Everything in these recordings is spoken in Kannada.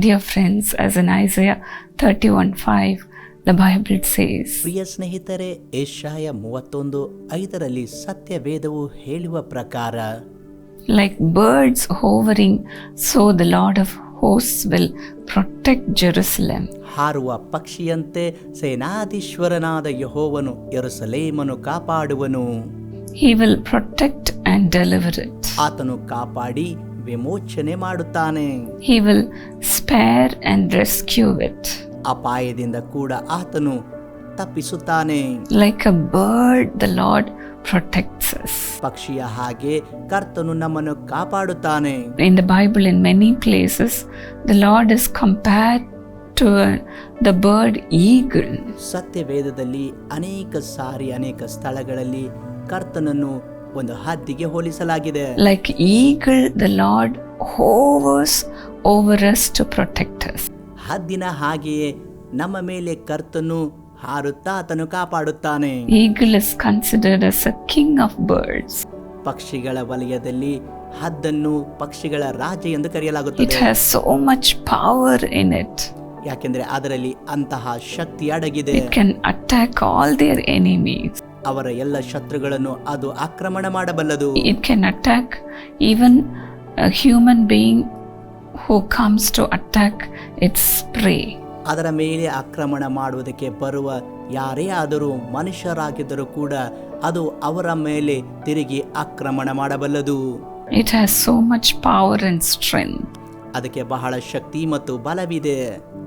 Dear friends as in Isaiah thirty one five the Bible says ಪ್ರಿಯ ಸ್ನೇಹಿತರೆ ಏಷಾಯ ಮೂವತ್ತೊಂದು ಐದರಲ್ಲಿ ಸತ್ಯ ವೇದವು ಹೇಳುವ ಪ್ರಕಾರ like birds hovering so the Lord of hose will protect Jerusalem ಹಾರುವ ಪಕ್ಷಿಯಂತೆ ಸೇನಾಧೀಶ್ವರನಾದ ಯಹೋವನು ಎರುಸಲೇಮನು ಕಾಪಾಡುವನು. He will protect and deliver ಆತನು ಕಾಪಾಡಿ ವಿಮೋಚನೆ ಮಾಡುತ್ತಾನೆ He will spare and rescue it. ಅಪಾಯದಿಂದ ಕೂಡ ಆತನು ತಪ್ಪಿಸುತ್ತಾನೆ Like a bird, the Lord protects us. ಪಕ್ಷಿಯ ಹಾಗೆ ಕರ್ತನು ನಮ್ಮನ್ನು ಕಾಪಾಡುತ್ತಾನೆ In the Bible, in many places, the Lord is compared to uh, the bird eagle. ಸತ್ಯವೇದದಲ್ಲಿ ಅನೇಕ ಸಾರಿ ಅನೇಕ ಸ್ಥಳಗಳಲ್ಲಿ ಕರ್ತನನ್ನು ಒಂದು ಹದ್ದಿಗೆ ಹೋಲಿಸಲಾಗಿದೆ. Like eagle the Lord hovers over protectors ಹದ್ದಿನ ಹಾಗೆಯೇ ನಮ್ಮ ಮೇಲೆ ಕರ್ತನು ಹಾರುತ್ತಾ ಆತನು ಕಾಪಾಡುತ್ತಾನೆ. Eagle is considered as a king of birds ಪಕ್ಷಿಗಳ ವಲಯದಲ್ಲಿ ಹದ್ದನ್ನು ಪಕ್ಷಿಗಳ ರಾಜ ಎಂದು ಕರೆಯಲಾಗುತ್ತದೆ. It has so much power in it ಯಾಕೆಂದರೆ ಅದರಲ್ಲಿ ಅಂತಹ ಶಕ್ತಿ ಅಡಗಿದೆ. It can attack all their enemies ಅವರ ಎಲ್ಲ ಶತ್ರುಗಳನ್ನು ಅದು ಆಕ್ರಮಣ ಮಾಡಬಲ್ಲದು. It can attack even human being who comes to attack its prey. ಅದರ ಮೇಲೆ ಆಕ್ರಮಣ ಮಾಡುವುದಕ್ಕೆ ಬರುವ ಯಾರೇ ಆದರೂ ಮನುಷ್ಯರಾಗಿದ್ದರೂ ಕೂಡ ಅದು ಅವರ ಮೇಲೆ ತಿರುಗಿ ಆಕ್ರಮಣ ಮಾಡಬಲ್ಲದು. It has so much power and strength ಅದಕ್ಕೆ ಬಹಳ ಶಕ್ತಿ ಮತ್ತು ಬಲವಿದೆ.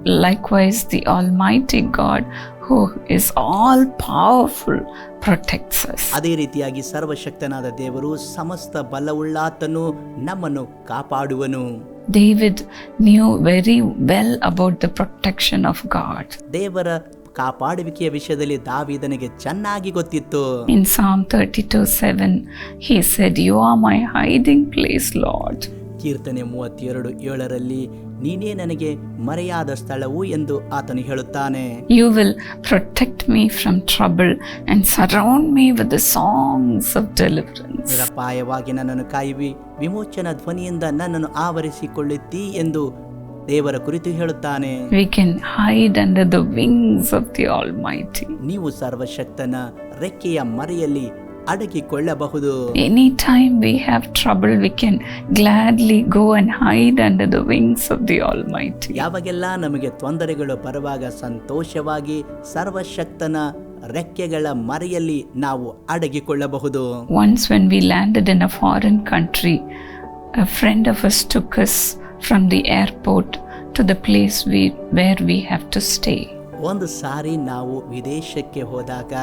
Likewise, the Almighty God, who is all powerful, protects us. ಅದೇ ರೀತಿಯಾಗಿ ಸರ್ವಶಕ್ತನಾದ ದೇವರು ಸಮಸ್ತ ಬಲವುಳ್ಳಾತನು ನಮ್ಮನ್ನು ಕಾಪಾಡುವನು David knew very well about the protection of God. ದೇವರ ಕಾಪಾಡುವಿಕೆಯ ವಿಷಯದಲ್ಲಿ ದಾವಿದನಿಗೆ ಚೆನ್ನಾಗಿ ಗೊತ್ತಿತ್ತು In Psalm 32 7, he said, You are my hiding place, Lord. ಕೀರ್ತನೆ ಮೂವತ್ತೆರಡು ಏಳರಲ್ಲಿ ನೀನೇ ನನಗೆ ಮರೆಯಾದ ಸ್ಥಳವು ಎಂದು ಆತನು ಹೇಳುತ್ತಾನೆ. You will protect me from trouble and surround me with the songs of deliverance ನಿರಪಾಯವಾಗಿ ನನ್ನನ್ನು ಕಾಯುವಿ. ವಿಮೋಚನ ಧ್ವನಿಯಿಂದ ನನ್ನನ್ನು ಆವರಿಸಿಕೊಳ್ಳುತ್ತಿ ಎಂದು ದೇವರ ಕುರಿತು ಹೇಳುತ್ತಾನೆ. We can hide under the wings of the almighty ನೀವು ಸರ್ವಶಕ್ತನ ರೆಕ್ಕೆಯ ಮರೆಯಲ್ಲಿ ಅಡಗಿಕೊಳ್ಳಬಹುದು. Any time we have trouble we can gladly go and hide under the wings of the almighty ಯಾವಾಗೆಲ್ಲ ನಮಗೆ ತೊಂದರೆಗಳು ಬರುವಾಗ ಸಂತೋಷವಾಗಿ ಸರ್ವಶಕ್ತನ ರೆಕ್ಕೆಗಳ ಮರೆಯಲ್ಲಿ ನಾವು ಅಡಗಿಕೊಳ್ಳಬಹುದು. Once when we landed in a foreign country a friend of us took us from the airport to the place we where we have to stay ಒಂದು ಸಾರಿ ನಾವು ವಿದೇಶಕ್ಕೆ ಹೋದಾಗ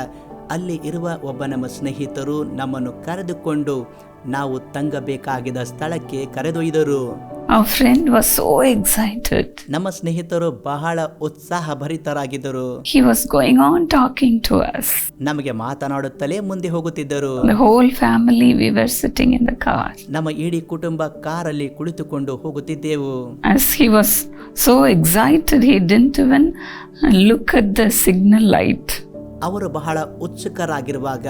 ಅಲ್ಲಿ ಇರುವ ಒಬ್ಬ ನಮ್ಮ ಸ್ನೇಹಿತರು ನಮ್ಮನ್ನು ಕರೆದುಕೊಂಡು ನಾವು ತಂಗಬೇಕಾಗಿದ್ದ ಸ್ಥಳಕ್ಕೆ ಕರೆದೊಯ್ದರು. ಫ್ರೆಂಡ್ ವಾಸ್ ಸೋ ಎಕ್ಸೈಟೆಡ್ ನಮ್ಮ ಸ್ನೇಹಿತರು ಬಹಳ ಉತ್ಸಾಹಭರಿತರಾಗಿದ್ದರು. ಭರಿತರಾಗಿದ್ದರು ಗೋಯಿಂಗ್ ಆನ್ ಟಾಕಿಂಗ್ ಟು ನಮಗೆ ಮಾತನಾಡುತ್ತಲೇ ಮುಂದೆ ಹೋಗುತ್ತಿದ್ದರು. Whole family we were in car ನಮ್ಮ ಇಡೀ ಕುಟುಂಬ ಕಾರಲ್ಲಿ ಕುಳಿತುಕೊಂಡು ಹೋಗುತ್ತಿದ್ದೆವು. So excited look at the signal light ಅವರು ಬಹಳ ಉತ್ಸುಕರಾಗಿರುವಾಗ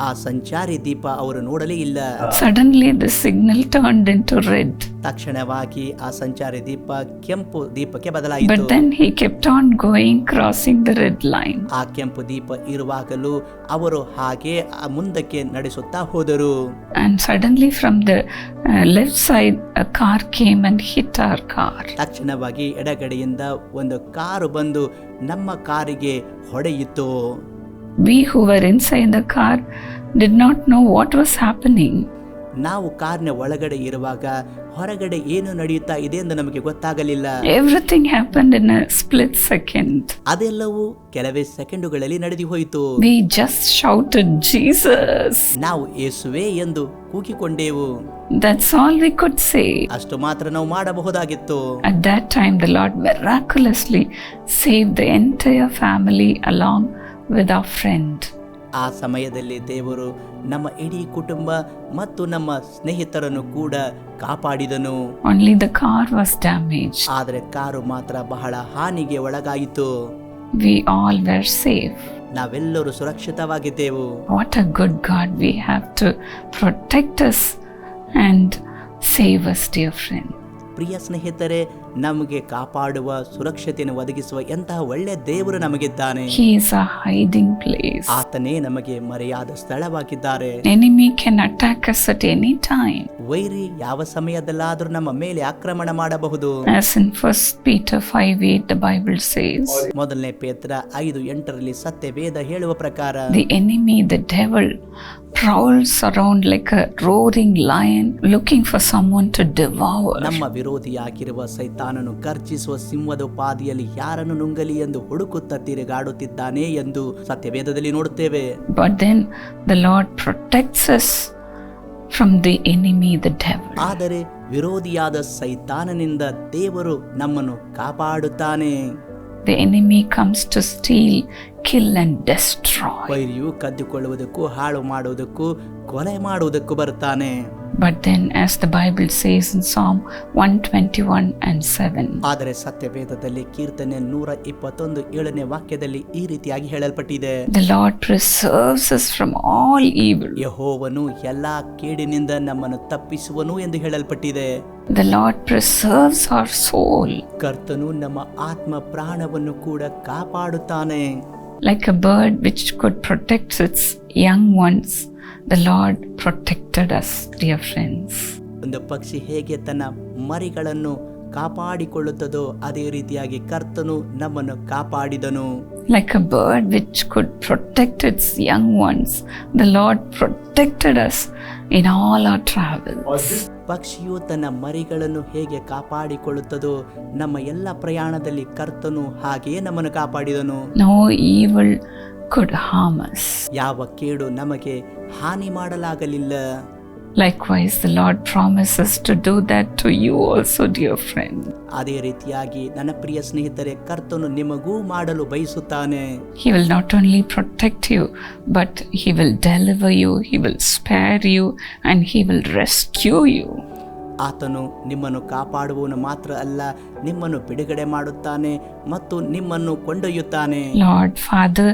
ಆ ಸಂಚಾರಿ ದೀಪ ಅವರು ನೋಡಲೇ ಇಲ್ಲ. Suddenly the signal turned into red ತಕ್ಷಣವಾಗಿ ಆ ಸಂಚಾರಿ ದೀಪ ಕೆಂಪು ದೀಪಕ್ಕೆ ಬದಲಾಯಿತು. But then he on going crossing the red line ಆ ಕೆಂಪು ದೀಪ ಇರುವಾಗಲೂ ಅವರು ಹಾಗೆ ಮುಂದಕ್ಕೆ ನಡೆಸುತ್ತಾ ಹೋದರು. And suddenly from the left side a car came and hit our car ತಕ್ಷಣವಾಗಿ ಎಡಗಡೆಯಿಂದ ಒಂದು ಕಾರು ಬಂದು ನಮ್ಮ ಕಾರಿಗೆ ಹೊಡೆಯಿತು. We who were inside the car did not know what was happening. ನಾವು ಕಾರ್ನ ಒಳಗಡೆ ಇರುವಾಗ ಹೊರಗಡೆ ಏನು ನಡೆಯುತ್ತಾ ಇದೆ ಎಂದು ನಮಗೆ ಗೊತ್ತಾಗಲಿಲ್ಲ Everything happened in a split second. ಅದೆಲ್ಲವೂ ಕೆಲವೇ ಸೆಕೆಂಡುಗಳಲ್ಲಿ ನಡೆದು ಹೋಯಿತು We just shouted, Jesus! ನಾವು ಏಸುವೆ ಎಂದು ಕೂಗಿಕೊಂಡೆವು That's all we could say. ಅಷ್ಟು ಮಾತ್ರ ನಾವು ಮಾಡಬಹುದಾಗಿತ್ತು At that time, the Lord miraculously saved the entire family along with our friend. ಆ ಸಮಯದಲ್ಲಿ ದೇವರು ನಮ್ಮ ಇಡೀ ಕುಟುಂಬ ಮತ್ತು ನಮ್ಮ ಸ್ನೇಹಿತರನ್ನು ಕೂಡ ಕಾಪಾಡಿದನು Only the car was damaged. ಆದರೆ ಕಾರು ಮಾತ್ರ ಬಹಳ ಹಾನಿಗೆ ಒಳಗಾಯಿತು We all were safe. ನಾವೆಲ್ಲರೂ ಸುರಕ್ಷಿತವಾಗಿದ್ದೆವು What a good God we have to protect us and save us, dear friend. ಪ್ರಿಯ ಸ್ನೇಹಿತರೆ ನಮಗೆ ಕಾಪಾಡುವ ಸುರಕ್ಷತೆಯನ್ನು ಒದಗಿಸುವ ಎಂತಹ ಒಳ್ಳೆಯ ದೇವರು ನಮಗಿದ್ದಾನೆ He a hiding place. ಆತನೇ ನಮಗೆ ಮರೆಯಾದ ಸ್ಥಳವಾಗಿದ್ದಾರೆ Enemy can attack us at any time. ವೈರಿ ಯಾವ ಸಮಯದಲ್ಲಾದರೂ ನಮ್ಮ ಮೇಲೆ ಆಕ್ರಮಣ ಮಾಡಬಹುದು As in 1 Peter 5 8, the Bible says, ಮೊದಲನೇ ಪೇತ್ರ ಐದು ಎಂಟರಲ್ಲಿ ಸತ್ಯ ವೇದ ಹೇಳುವ ಪ್ರಕಾರ The enemy, the devil, prowls around like a roaring lion looking for someone to devour. ನಮ್ಮ ವಿರೋಧಿಯಾಗಿರುವ ಸೈತಾನನು ಗರ್ಜಿಸುವ ಸಿಂಹದ ಉಪಾದಿಯಲ್ಲಿ ಯಾರನ್ನು ನುಂಗಲಿ ಎಂದು ಹುಡುಕುತ್ತಾ ತಿರುಗಾಡುತ್ತಿದ್ದಾನೆ ಎಂದು ಸತ್ಯವೇದದಲ್ಲಿ ನೋಡುತ್ತೇವೆ but then the Lord protects us from the enemy devil. ಆದರೆ ವಿರೋಧಿಯಾದ ಸೈತಾನನಿಂದ ದೇವರು ನಮ್ಮನ್ನು ಕಾಪಾಡುತ್ತಾನೆ the enemy comes to steal kill and destroy. ವೈರಿಯು ಕದ್ದುಕೊಳ್ಳುವುದಕ್ಕೂ ಹಾಳು ಮಾಡುವುದಕ್ಕೂ ಕೊಲೆ ಮಾಡುವುದಕ್ಕೂ ಬರುತ್ತಾನೆ But then, as the Bible says in Psalm 121 and 7, ಆದರೆ ಸತ್ಯವೇದದಲ್ಲಿ ಕೀರ್ತನೆ ನೂರ ಇಪ್ಪತ್ತೊಂದು ಏಳನೇ ವಾಕ್ಯದಲ್ಲಿ ಈ ರೀತಿಯಾಗಿ ಹೇಳಲ್ಪಟ್ಟಿದೆ the Lord preserves us from all evil. ಯಹೋವನು ಎಲ್ಲಾ ಕೇಡಿನಿಂದ ನಮ್ಮನ್ನು ತಪ್ಪಿಸುವನು ಎಂದು ಹೇಳಲ್ಪಟ್ಟಿದೆ The Lord preserves our soul. ಕರ್ತನು ನಮ್ಮ ಆತ್ಮ ಪ್ರಾಣವನ್ನು ಕೂಡ ಕಾಪಾಡುತ್ತಾನೆ Like a bird which could protect its young ones, the Lord protected us dear friends ಒಂದು ಪಕ್ಷಿ ಹೇಗೆ ತನ್ನ ಮರಿಗಳನ್ನು ಕಾಪಾಡಿಕೊಳ್ಳುತ್ತದೋ ಅದೇ ರೀತಿಯಾಗಿ ಕರ್ತನು ನಮ್ಮನ್ನು ಕಾಪಾಡಿದನು. Like a bird which could protect its young ones the Lord protected us in all our travel ಪಕ್ಷಿಯು ತನ್ನ ಮರಿಗಳನ್ನು ಹೇಗೆ ಕಾಪಾಡಿಕೊಳ್ಳುತ್ತದೋ ನಮ್ಮ ಎಲ್ಲ ಪ್ರಯಾಣದಲ್ಲಿ ಕರ್ತನು ಹಾಗೆಯೇ ನಮ್ಮನ್ನು ಕಾಪಾಡಿದನು. No evil could harm us. ಯಾವ ಕೇಡು ನಮಗೆ ಹಾನಿ ಮಾಡಲಾಗಲಿಲ್ಲ Likewise, the Lord promises to do that to you also, dear friend. ಅದೇ ರೀತಿಯಾಗಿ ನನ್ನ ಪ್ರಿಯ ಸ್ನೇಹಿತರೆ ಕರ್ತನು ನಿಮಗೂ ಮಾಡಲು ಬಯಸುತ್ತಾನೆ He will not only protect you, but He will deliver you, He will spare you, and He will rescue you. ಆತನು ನಿಮ್ಮನ್ನು ಕಾಪಾಡುವವನು ಮಾತ್ರ ಅಲ್ಲ ನಿಮ್ಮನ್ನು ಬಿಡುಗಡೆ ಮಾಡುತ್ತಾನೆ ಮತ್ತು ನಿಮ್ಮನ್ನು ಕೊಂಡೊಯ್ಯುತ್ತಾನೆ Lord father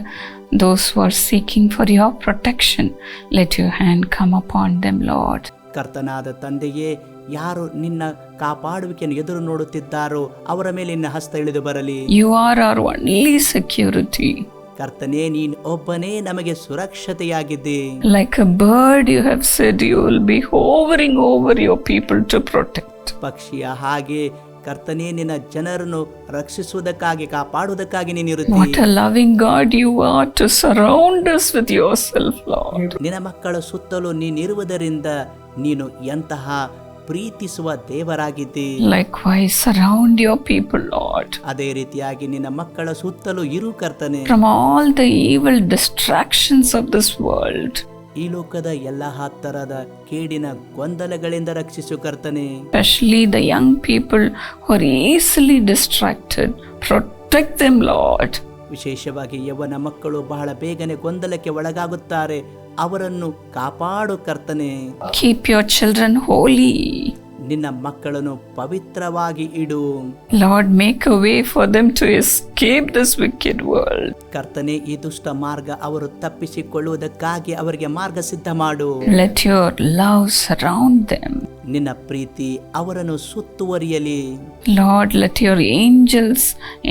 those were seeking for your protection let you hand come upon them, Lord. ಕರ್ತನಾದ ತಂದೆಯೇ ಯಾರು ನಿನ್ನ ಕಾಪಾಡುವಿಕೆಯನ್ನು ಎದುರು ನೋಡುತ್ತಿದ್ದಾರೋ ಅವರ ಮೇಲೆ ನಿನ್ನ ಹಸ್ತ ಇಳಿದು ಬರಲಿ you are are only security. ಕರ್ತನೇ ನೀನ್ ಒಬ್ಬನೇ ನಮಗೆ ಸುರಕ್ಷತೆಯಾಗಿದ್ದೆ. Like a bird you have said you will be hovering over your people to protect ಪಕ್ಷಿಯ ಹಾಗೆ ಕರ್ತನೇ ನಿನ್ನ ಜನರನ್ನು ರಕ್ಷಿಸುವುದಕ್ಕಾಗಿ ಕಾಪಾಡುವುದಕ್ಕಾಗಿ ನೀನು ಇರುತ್ತೆ. What loving God you are to surround us with yourself Lord ನಿನ್ನ ಮಕ್ಕಳ ಸುತ್ತಲೂ ನೀನಿರುವುದರಿಂದ ನೀನು ಎಂತಹ ಪ್ರೀತಿಸುವ ದೇವರಾಗಿದ್ದಿ Likewise, surround your people, Lord, ಅದೇ ರೀತಿಯಾಗಿ ನಿನ್ನ ಮಕ್ಕಳ ಸುತ್ತಲೂ ಇರು ಕರ್ತನೆ from all the evil distractions of this world. ಈ ಲೋಕದ ಎಲ್ಲ ಹತ್ತರದ ಕೇಡಿನ ಗೊಂದಲಗಳಿಂದ ರಕ್ಷಿಸು ಕರ್ತನೆ especially the young people who are easily distracted. Protect them, Lord. ವಿಶೇಷವಾಗಿ ಯವನ ಮಕ್ಕಳು ಬಹಳ ಬೇಗನೆ ಗೊಂದಲಕ್ಕೆ ಒಳಗಾಗುತ್ತಾರೆ. ಅವರನ್ನು ಕಾಪಾಡು ಕರ್ತನೆ. ಕೀಪ್ ಯೋರ್ ಚಿಲ್ಡ್ರನ್ ಹೋಲಿ ನಿನ್ನ ಮಕ್ಕಳನ್ನು ಪವಿತ್ರವಾಗಿ ಇಡು. Lord make a way for them to escape this wicked world ಕರ್ತನೆ ಈ ದುಷ್ಟ ಮಾರ್ಗ ಅವರು ತಪ್ಪಿಸಿಕೊಳ್ಳುವುದಕ್ಕಾಗಿ ಅವರಿಗೆ ಮಾರ್ಗ ಸಿದ್ಧ ಮಾಡು. Let your love surround them. ನಿನ್ನ ಪ್ರೀತಿ ಅವರನ್ನು ಸುತ್ತುವರಿಯಲಿ Lord, let your angels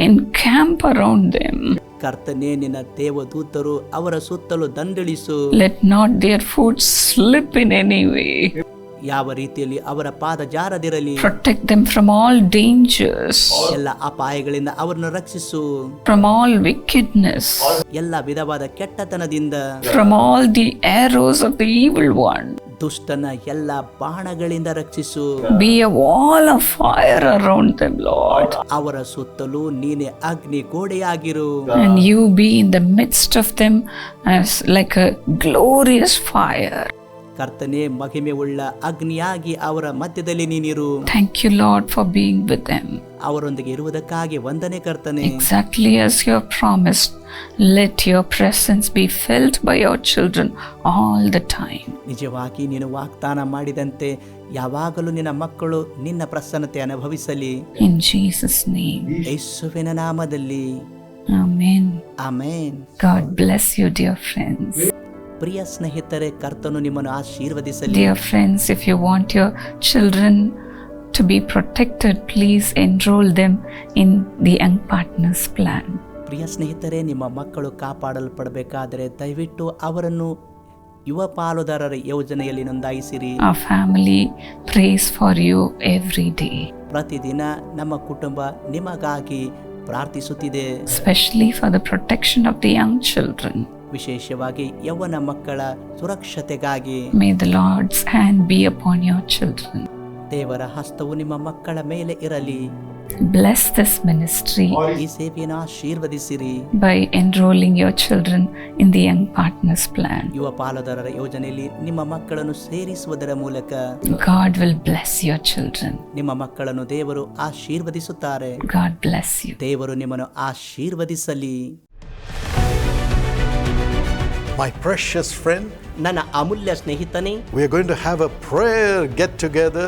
encamp around them. ಕರ್ತನೆ ನಿನ್ನ ದೇವದೂತರು ಅವರ ಸುತ್ತಲೂ ದಂಡಳಿಸು Let not their foot slip in any way. ಯಾವ ರೀತಿಯಲ್ಲಿ ಅವರ ಪಾದ ಜಾರದಿರಲಿ Protect them from all dangers, ಎಲ್ಲ ಅಪಾಯಗಳಿಂದ ಅವರನ್ನು ರಕ್ಷಿಸು from all wickedness, ಎಲ್ಲ ವಿಧವಾದ ಕೆಟ್ಟತನದಿಂದ from all the arrows of the evil one. ದುಷ್ಟನ ಎಲ್ಲ ಬಾಣಗಳಿಂದ ರಕ್ಷಿಸು. Be wall of fire around them Lord ಅವರ ಸುತ್ತಲೂ ನೀನೆ ಅಗ್ನಿ ಗೋಡೆಯಾಗಿರು. And you be in the midst of them like a glorious fire ಕರ್ತನೆ ಮಹಿಮೆ ಉಳ್ಳ ಅಗ್ನಿಯಾಗಿ ಅವರ ಮಧ್ಯದಲ್ಲಿ ನೀನಿರು. Thank you Lord for being with ಅವರೊಂದಿಗೆ ಇರುವುದಕ್ಕಾಗಿ ವಂದನೆ ಕರ್ತನೆ. Exactly as you have promised let your presence be felt by your children all the time ನಿಜವಾಗಿ ನೀನು ವಾಗ್ದಾನ ಮಾಡಿದಂತೆ ಯಾವಾಗಲೂ ನಿನ್ನ ಮಕ್ಕಳು ನಿನ್ನ ಪ್ರಸನ್ನತೆ ಅನುಭವಿಸಲಿ. ಇನ್ ಜೀಸಸ್ ನೇಮ್ ಯೇಸುವಿನ ನಾಮದಲ್ಲಿ. Amen amen. God bless you dear friends ಪ್ರಿಯ ಸ್ನೇಹಿತರೆ ಕರ್ತನು ನಿಮ್ಮನ್ನು ಆಶೀರ್ವದಿಸಲಿ. Dear friends if you want your children to be protected please enroll them in the young partners plan ಪ್ರಿಯ ಸ್ನೇಹಿತರೆ ನಿಮ್ಮ ಮಕ್ಕಳು ಕಾಪಾಡಲ್ಪಡಬೇಕಾದರೆ ದಯವಿಟ್ಟು ಅವರನ್ನು ಯುವ ಪಾಲುದಾರರ ಯೋಜನೆಯಲ್ಲಿ ನೋಂದಾಯಿಸಿರಿ. Our family prays for you every day ಪ್ರತಿದಿನ ನಮ್ಮ ಕುಟುಂಬ ನಿಮಗಾಗಿ ಪ್ರಾರ್ಥಿಸುತ್ತಿದೆ. Specially for the protection of the young children ವಿಶೇಷವಾಗಿ ಯೌವನ ಮಕ್ಕಳ ಸುರಕ್ಷತೆಗಾಗಿ May the Lord's hand be upon your children. ದೇವರ ಹಸ್ತವು ನಿಮ್ಮ ಮಕ್ಕಳ ಮೇಲೆ ಇರಲಿ Bless this ministry ಈ ಸೇವೆಯನ್ನು ಆಶೀರ್ವದಿಸಿರಿ by enrolling your children in the Young Partners Plan. ಯುವ ಪಾಲುದಾರರ ಯೋಜನೆಯಲ್ಲಿ ನಿಮ್ಮ ಮಕ್ಕಳನ್ನು ಸೇರಿಸುವುದರ ಮೂಲಕ God will bless your children. ನಿಮ್ಮ ಮಕ್ಕಳನ್ನು ದೇವರು ಆಶೀರ್ವದಿಸುತ್ತಾರೆ God bless you. ದೇವರು ನಿಮ್ಮನ್ನು ಆಶೀರ್ವದಿಸಲಿ My precious friend, ನನ್ನ ಅಮೂಲ್ಯ ಸ್ನೇಹಿತನೇ we are going to have a prayer get together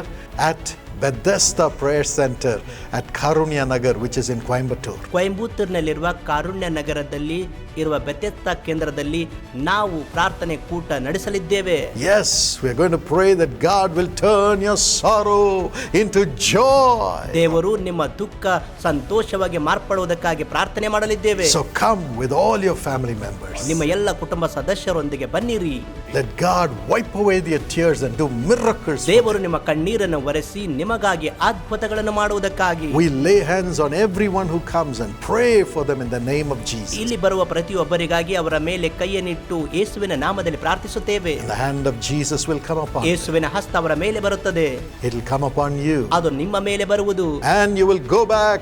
at Bethesda Prayer Center at Karunya Nagar, which is in Coimbatore. ಕೊಯಂಬತ್ತೂರಿನಲ್ಲಿರುವ ಕಾರುಣ್ಯ ನಗರದಲ್ಲಿ ಇರುವ ಬೆತ್ತೆತ್ತ ಕೇಂದ್ರದಲ್ಲಿ ನಾವು ಪ್ರಾರ್ಥನೆ ಕೂಟ ನಡೆಸಲಿದ್ದೇವೆ. Yes we are going to pray that God will turn your sorrow into joy. ದೇವರು ನಿಮ್ಮ ದುಃಖ ಸಂತೋಷವಾಗಿ ಮಾರ್ಪಡುವುದಕ್ಕಾಗಿ ಪ್ರಾರ್ಥನೆ ಮಾಡಲಿದ್ದೇವೆ. So come with all your family members ನಿಮ್ಮ ಎಲ್ಲ ಕುಟುಂಬ ಸದಸ್ಯರೊಂದಿಗೆ ಬನ್ನಿರಿ. Let God wipe away their tears and do for ದೇವರು ನಿಮ್ಮ ಕಣ್ಣೀರನ್ನು ಒರೆಸಿ ನಿಮಗಾಗಿ ಅದ್ಭುತಗಳನ್ನು ಮಾಡುವುದಕ್ಕಾಗಿ. We lay on on everyone who comes and pray for them in the name of Jesus ಇಲ್ಲಿ ಬರುವ ಪ್ರತಿಯೊಬ್ಬರಿಗಾಗಿ ಅವರ ಮೇಲೆ ಕೈಯನ್ನಿಟ್ಟು ಯೇಸುವಿನ ನಾಮದಲ್ಲಿ ಪ್ರಾರ್ಥಿಸುತ್ತೇವೆ And the hand of Jesus will come upon you. ಯೇಸುವಿನ ಹಸ್ತ ಅವರ ಮೇಲೆ ಬರುತ್ತದೆ It will come upon you. ಅದು ನಿಮ್ಮ ಮೇಲೆ ಬರುವುದು And you will go back